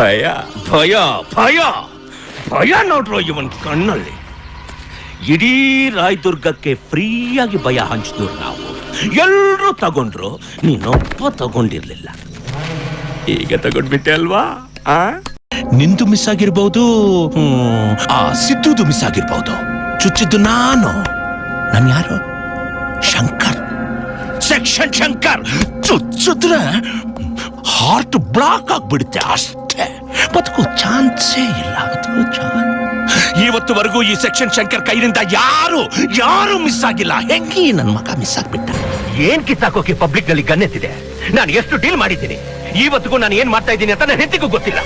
ಭಯ ಭಯ ಭಯ. ಭಯ ನೋಡ್ರೋ ಇವನ್ ಕಣ್ಣಲ್ಲಿ. ಇಡೀ ರಾಯದುರ್ಗಕ್ಕೆ ಫ್ರೀಯಾಗಿ ಭಯ ಹಂಚಿದ್ರು ನಾವು. ಎಲ್ಲರೂ ತಗೊಂಡ್ರು, ನೀನೊಬ್ಬ ತಗೊಂಡಿರ್ಲಿಲ್ಲ. ಈಗ ತಗೊಂಡ್ಬಿಟ್ಟೆ ಅಲ್ವಾ? ಆ? ನಿಂದು ಮಿಸ್ ಆಗಿರ್ಬಹುದು ಆ ಸಿದ್ದುದು ಮಿಸ್ ಆಗಿರ್ಬಹುದು ಚುಚ್ಚಿದ್ದು ನಾನು. ನಾನು ಯಾರು? ಶಂಕರ್. ಸೆಕ್ಷನ್ ಶಂಕರ್. ಚುಚ್ಚಿದ್ರೆ ಹಾರ್ಟ್ ಬ್ಲಾಕ್ ಆಗ್ಬಿಡುತ್ತೆ ಅಷ್ಟೇ. ಬದುಕು ಚಾನ್ಸೇ ಇಲ್ಲ ಬದುಕು ಚಾನ್ಸ್. ಇವತ್ತುವರೆಗೂ ಈ ಸೆಕ್ಷನ್ ಶಂಕರ್ ಕೈಯಿಂದ ಯಾರು ಯಾರು ಮಿಸ್ ಆಗಿಲ್ಲ? ಹೆಂಗಿ ನನ್ ಮಗ ಮಿಸ್ ಆಗ್ಬಿಟ್ಟ? ಏನ್ ಕಿತ್ತಾಕೋಕೆ ಪಬ್ಲಿಕ್ನಲ್ಲಿ ಗನ್ನೆತ್ತಿದೆ ನಾನು ಎಷ್ಟು ಡೀಲ್ ಮಾಡಿದ್ದೀನಿ? ಇವತ್ತಿಗೂ ನಾನು ಏನ್ ಮಾಡ್ತಾ ಇದ್ದೀನಿ ಅಂತ ನನ್ನ ಹೆಂಡತಿಗೂ ಗೊತ್ತಿಲ್ಲ.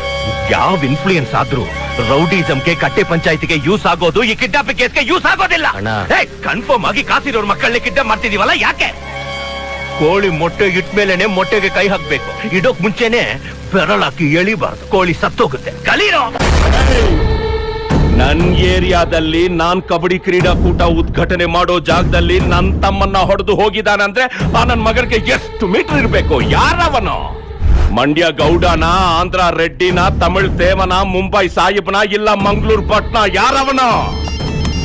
ಯಾವ ಇನ್ಫ್ಲೂಯೆನ್ಸ್ ಆದ್ರೂ ರೌಡಿಸಮ್ಗೆ ಕಟ್ಟೆ ಪಂಚಾಯತಿಗೆ ಯೂಸ್ ಆಗೋದು ಈ ಕಿಡ್ನಾಪಿಂಗ್ ಕೇಸ್ಗೆ ಯೂಸ್ ಆಗೋದಿಲ್ಲ. ಕನ್ಫರ್ಮ್ ಆಗಿ ಕಾಸಿರೋರ್ ಮಕ್ಕಳನ್ನ ಕಿಡ್ನಾಪ್ ಮಾಡ್ತಿದೀವಲ್ಲ ಯಾಕೆ? ಕೋಳಿ ಮೊಟ್ಟೆ ಇಟ್ಮೇಲೆನೆ ಮೊಟ್ಟೆಗೆ ಕೈ ಹಾಕ್ಬೇಕು. ಇಡೋಕ್ ಮುಂಚೆನೆ ಬೆರಳಾಕಿ ಎಳಿಬಾರ್ದು. ಕೋಳಿ ಸತ್ತೋಗುತ್ತೆ. ಕಲೀರೋ! ನನ್ ಏರಿಯಾದಲ್ಲಿ ನಾನ್ ಕಬಡ್ಡಿ ಕ್ರೀಡಾಕೂಟ ಉದ್ಘಾಟನೆ ಮಾಡೋ ಜಾಗದಲ್ಲಿ ನನ್ ತಮ್ಮನ್ನ ಹೊಡೆದು ಹೋಗಿದಾನಂದ್ರೆ ಆ ನನ್ ಮಗನಿಗೆ ಎಷ್ಟು ಮೀಟರ್ ಇರ್ಬೇಕು? ಯಾರವನು? ಮಂಡ್ಯ ಗೌಡನ, ಆಂಧ್ರ ರೆಡ್ಡಿನ, ತಮಿಳ್ ತೇವನ, ಮುಂಬೈ ಸಾಹಿಬ್ನ, ಇಲ್ಲ ಮಂಗಳೂರು ಪಟ್ನ, ಯಾರವನು?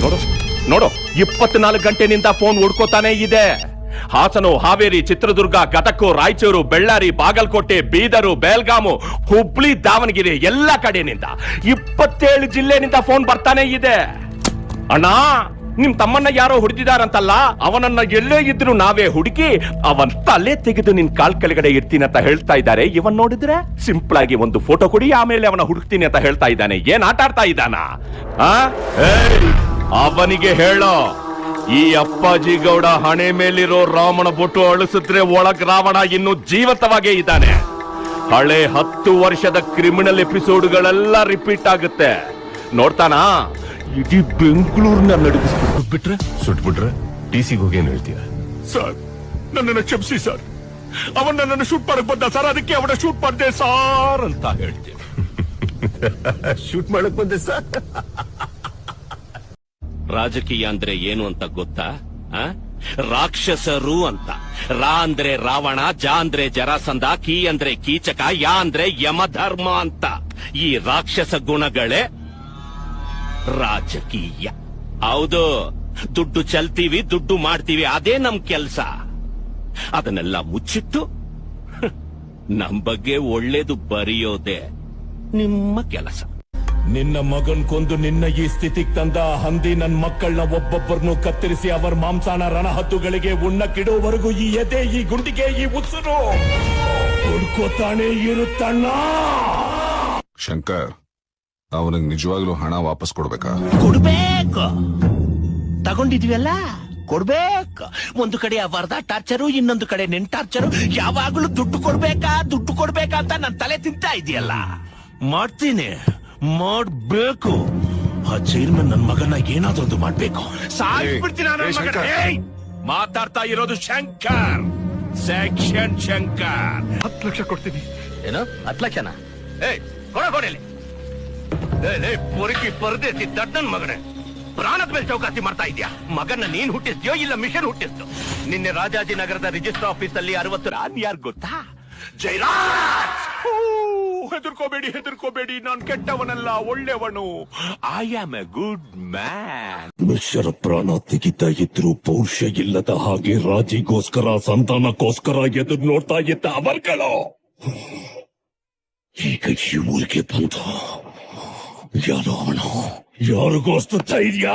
ನೋಡು ನೋಡು, ಇಪ್ಪತ್ನಾಲ್ಕು ಗಂಟೆನಿಂದ ಫೋನ್ ಹುಡ್ಕೋತಾನೆ ಇದೆ. ಹಾಸನು, ಹಾವೇರಿ, ಚಿತ್ರದುರ್ಗ ಗದಕ್ಕು ರಾಯಚೂರು, ಬೆಳ್ಳಾರಿ, ಬಾಗಲಕೋಟೆ, ಬೀದರು ಬೆಲ್ಗಾಮು ಹುಬ್ಳಿ, ದಾವಣಗೆರೆ ಎಲ್ಲ ಕಡೆನಿಂದ ಇಪ್ಪತ್ತೇಳು ಜಿಲ್ಲೆನಿಂದ ಫೋನ್ ಬರ್ತಾನೆ ಇದೆ. ಅಣ್ಣ, ನಿಮ್ ತಮ್ಮನ್ನ ಯಾರೋ ಹುಡುಕಿದಾರಂತಲ್ಲ ಅವನನ್ನ ಎಲ್ಲೇ ಇದ್ರು ನಾವೇ ಹುಡುಕಿ ಅವನ್ ತಲೆ ತೆಗೆದು ನಿನ್ ಕಾಲ್ ಕೆಳಗಡೆ ಇರ್ತೀನಿ ಅಂತ ಹೇಳ್ತಾ ಇದ್ದಾರೆ. ಇವನ್ ನೋಡಿದ್ರೆ ಸಿಂಪಲ್ ಆಗಿ ಒಂದು ಫೋಟೋ ಕೊಡಿ, ಆಮೇಲೆ ಅವನ ಹುಡುಕ್ತೀನಿ ಅಂತ ಹೇಳ್ತಾ ಇದ್ದಾನೆ. ಏನ್ ಆಟ ಆಡ್ತಾ ಇದ್ದಾನ ಅವನಿಗೆ ಹೇಳೋ. ಈ ಅಪ್ಪಾಜಿ ಗೌಡ ಹಣೆ ಮೇಲಿರೋ ರಾಮನ ಬೊಟ್ಟು ಅಳಿಸಿದ್ರೆ ಒಳಗ್ ರಾವಣ ಇನ್ನು ಜೀವಂತವಾಗೇ ಇದ್ದಾನೆ. ಹಳೆ ಹತ್ತು ವರ್ಷದ ಕ್ರಿಮಿನಲ್ ಎಪಿಸೋಡ್ಗಳೆಲ್ಲ ರಿಪೀಟ್ ಆಗುತ್ತೆ. ನೋಡ್ತಾನಾ? ಇಡೀ ಬೆಂಗಳೂರಿನ ನಡುಗಿಸ್ಬಿಟ್ಟು ಬಿಟ್ರೆ? ಸುಟ್ಬಿಟ್ರೆ? ಟಿ ಸಿಗೆ ಹೋಗಿ ಏನ್ ಹೇಳ್ತೀಯ? ಸರ್ ನನ್ನನ್ನು ಕ್ಷಮಿಸಿ ಸರ್. ಅವನ್ ನನ್ನನ್ನು ಶೂಟ್ ಮಾಡಕ್ ಬಂದ ಸರ್. ಅದಕ್ಕೆ ಅವನ ಶೂಟ್ ಮಾಡಿದೆ ಸಾರ್ ಅಂತ ಹೇಳ್ತೀನಿ ಶೂಟ್ ಮಾಡಕ್ ಬಂದೆ ಸರ್. ರಾಜಕೀಯ ಅಂದ್ರೆ ಏನು ಅಂತ ಗೊತ್ತಾ? ಆ? ರಾಕ್ಷಸರು ಅಂತ. ರಾ ಅಂದ್ರೆ ರಾವಣ, ಜ ಅಂದ್ರೆ ಜರಾಸಂಧ, ಕೀ ಅಂದ್ರೆ ಕೀಚಕ, ಯಾ ಅಂದ್ರೆ ಯಮಧರ್ಮ ಅಂತ. ಈ ರಾಕ್ಷಸ ಗುಣಗಳೇ ರಾಜಕೀಯ. ಹೌದು. ದುಡ್ಡು ಚಲ್ತೀವಿ, ದುಡ್ಡು ಮಾಡ್ತೀವಿ, ಅದೇ ನಮ್ ಕೆಲ್ಸ. ಅದನ್ನೆಲ್ಲ ಮುಚ್ಚಿಟ್ಟು ನಮ್ ಬಗ್ಗೆ ಒಳ್ಳೇದು ಬರೆಯೋದೆ ನಿಮ್ಮ ಕೆಲಸ. ನಿನ್ನ ಮಗನ್ ಕೊಂದು ನಿನ್ನ ಈ ಸ್ಥಿತಿಗ್ ತಂದ ಹಂದಿ ನನ್ನ ಮಕ್ಕಳನ್ನ ಒಬ್ಬೊಬ್ಬರನ್ನು ಕತ್ತರಿಸಿ ಅವರ ಮಾಂಸಾನ ರಣಹದ್ದುಗಳಿಗೆ ಉಣ್ಣಕ್ಕಿಡೋವರೆಗೂ ಈ ಎದೆ ಈ ಗುಂಡಿಗೆ ಈ ಉಸಿರು ಹುಡ್ಕೋತಾನೆ ಇರುತ್ತಣ್ಣ ಶಂಕರ್ ಅವನಿಗೆ ನಿಜವಾಗ್ಲೂ ಹಣ ವಾಪಸ್ ಕೊಡ್ಬೇಕಾ? ಕೊಡ್ಬೇಕು. ತಗೊಂಡಿದ್ವಿಯಲ್ಲ? ಕೊಡ್ಬೇಕು. ಒಂದು ಕಡೆ ಆ ವರದ ಟಾರ್ಚರು ಇನ್ನೊಂದು ಕಡೆ ನಿನ್ ಟಾರ್ಚರು. ಯಾವಾಗಲೂ ದುಡ್ಡು ಕೊಡ್ಬೇಕಾ ದುಡ್ಡು ಕೊಡ್ಬೇಕಾ ಅಂತ ನನ್ನ ತಲೆ ತಿಂತಾ ಇದೆಯಲ್ಲ. ಮಾಡ್ತೀನಿ. ಮಾಡ್ಬೇಕು. ಆ ಚೇರ್ಮನ್ ನನ್ ಮಗನ ಏನಾದ್ರೂ ಒಂದು ಮಾಡ್ಬೇಕು? ಸಾಯಿಸ್ಬಿಡ್ತೀನಿ ಆ ನನ್ ಮಗನ್ನ. ಏಯ್! ಮಾತಾಡ್ತಾ ಇರೋದು ಶಂಕರ್. ಸೆಕ್ಷನ್ ಶಂಕರ್. ಹತ್ತು ಲಕ್ಷ ಕೊಡ್ತೀನಿ. ಏನು? ಹತ್ತು ಲಕ್ಷನಾ? ಏಯ್ ಕೊಡ ಕೊಡಲಿ ಪೊರಕಿ ಪರದೇಸಿ ದಡ್ಡನ್ ಮಗನೇ. ಪ್ರಾಣದ ಮೇಲೆ ಚೌಕಾಸಿ ಮಾಡ್ತಾ ಇದ್ಯಾ? ಮಗನ ನೀನ್ ಹುಟ್ಟಿಸ್ತೀಯೋ ಇಲ್ಲ ಮಿಷನ್ ಹುಟ್ಟಿಸ್ತು? ನಿನ್ನೆ ರಾಜಾಜಿನಗರದ ರಿಜಿಸ್ಟರ್ ಆಫೀಸ್ ಅಲ್ಲಿ ಅರವತ್ತು ರಾನ್ ಯಾರ್ ಗೊತ್ತಾ? ಜೈರಾಜ್! ಹೆದರ್ಕೋಬೇಡಿ ಹೆದರ್ಕೋಬೇಡಿ. ನಾನ್ ಕೆಟ್ಟವನಲ್ಲ, ಒಳ್ಳೆಯವನು. I am a good man ಮನುಷ್ಯರ ಪ್ರಾಣ ತೆಗಿತಾ ಇದ್ರು ಪೌರುಷ ಇಲ್ಲದ ಹಾಗೆ ರಾಜಿಗೋಸ್ಕರ, ಸಂತಾನಕ್ಕೋಸ್ಕರ ಎದುರು ನೋಡ್ತಾ ಇದ್ದ ಅವರ್ಗಳು. ಈಗ ಈ ಊರಿಗೆ ಬಂದು, ಯಾರೋ ಅವನು ಯಾರಿಗೋಸ್ತು ಧೈರ್ಯ?